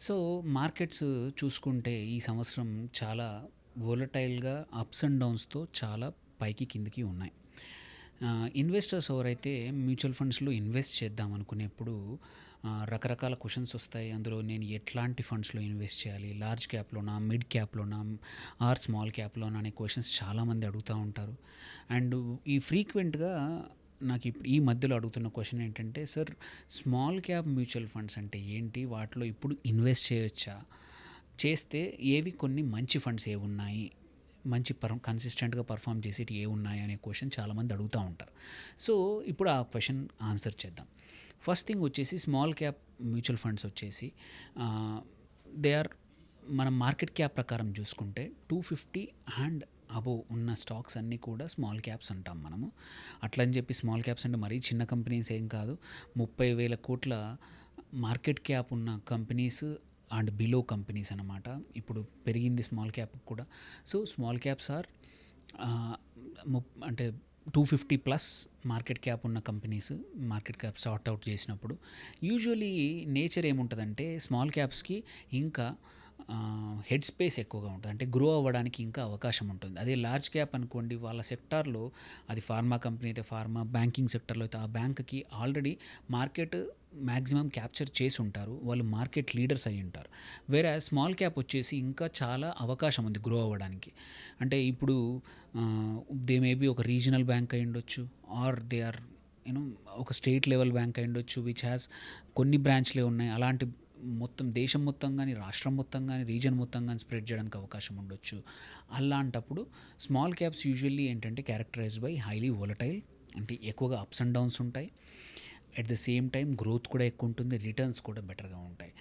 So markets చూసుకుంటే ఈ సంవత్సరం చాలా వోలటైల్గా అప్స్ అండ్ డౌన్స్తో చాలా పైకి కిందికి ఉన్నాయి. ఇన్వెస్టర్స్ ఎవరైతే మ్యూచువల్ ఫండ్స్లో ఇన్వెస్ట్ చేద్దాం అనుకునేప్పుడు రకరకాల క్వశ్చన్స్ వస్తాయి. అందులో నేను ఎట్లాంటి ఫండ్స్లో ఇన్వెస్ట్ చేయాలి? లార్జ్ క్యాప్లోనా? మిడ్ క్యాప్లోనా? ఆర్ స్మాల్ క్యాప్లోనా? అనే క్వశ్చన్స్ చాలామంది అడుగుతూ ఉంటారు. అండ్ ఈ ఫ్రీక్వెంట్గా నాకు ఇప్పుడు ఈ మధ్యలో అడుగుతున్న క్వశ్చన్ ఏంటంటే sir small cap mutual funds అంటే ఏంటి? వాటిలో ఇప్పుడు ఇన్వెస్ట్ చేయొచ్చా? చేస్తే ఏవి కొన్ని మంచి ఫండ్స్ ఏ ఉన్నాయి? మంచి పర్ కన్సిస్టెంట్గా పర్ఫామ్ చేసేటి ఏ ఉన్నాయి? అనే క్వశ్చన్ చాలామంది అడుగుతూ ఉంటారు. సో ఇప్పుడు ఆ క్వశ్చన్ ఆన్సర్ చేద్దాం. ఫస్ట్ థింగ్ వచ్చేసి స్మాల్ క్యాప్ మ్యూచువల్ ఫండ్స్ వచ్చేసి దే ఆర్ మనం మార్కెట్ క్యాప్ ప్రకారం చూసుకుంటే టూ ఫిఫ్టీ అండ్ అబోవ్ ఉన్న స్టాక్స్ అన్నీ కూడా స్మాల్ క్యాప్స్ అంటాం మనము. అట్లని చెప్పి స్మాల్ క్యాప్స్ అంటే మరీ చిన్న కంపెనీస్ ఏం కాదు. ముప్పై వేల కోట్ల మార్కెట్ క్యాప్ ఉన్న కంపెనీస్ అండ్ బిలో కంపెనీస్ అనమాట ఇప్పుడు పెరిగింది స్మాల్ క్యాప్ కూడా. సో స్మాల్ క్యాప్స్ ఆర్ అంటే two fifty plus market cap ఉన్న companies market cap sort out చేసినప్పుడు. యూజువలీ నేచర్ ఏముంటుందంటే స్మాల్ క్యాప్స్కి ఇంకా హెడ్ స్పేస్ ఎక్కువగా ఉంటుంది. అంటే గ్రో అవ్వడానికి ఇంకా అవకాశం ఉంటుంది. అదే లార్జ్ క్యాప్ అనుకోండి వాళ్ళ సెక్టార్లో అది ఫార్మా కంపెనీ అయితే ఫార్మా బ్యాంకింగ్ సెక్టర్లో అయితే ఆ బ్యాంక్కి ఆల్రెడీ మార్కెట్ మ్యాక్సిమం క్యాప్చర్ చేసి ఉంటారు వాళ్ళు మార్కెట్ లీడర్స్ అయి ఉంటారు. వేరే స్మాల్ క్యాప్ వచ్చేసి ఇంకా చాలా అవకాశం ఉంది గ్రో అవ్వడానికి. అంటే ఇప్పుడు దే మేబీ ఒక రీజనల్ బ్యాంక్ అయి ఉండొచ్చు or they are you know ఒక స్టేట్ లెవెల్ బ్యాంక్ అయి ఉండొచ్చు విచ్ హ్యాస్ కొన్ని బ్రాంచ్లే ఉన్నాయి. అలాంటి మొత్తం దేశం మొత్తం కానీ రాష్ట్రం మొత్తం కానీ రీజన్ మొత్తం కానీ స్ప్రెడ్ చేయడానికి అవకాశం ఉండొచ్చు. అలాంటప్పుడు స్మాల్ క్యాప్స్ యూజువల్లీ ఏంటంటే క్యారెక్టరైజ్డ్ బై హైలీ వొలటైల్ అంటే ఎక్కువగా అప్స్ అండ్ డౌన్స్ ఉంటాయి. At the same time growth కూడా ఎక్కువ ఉంటుంది రిటర్న్స్ కూడా బెటర్గా ఉంటాయి.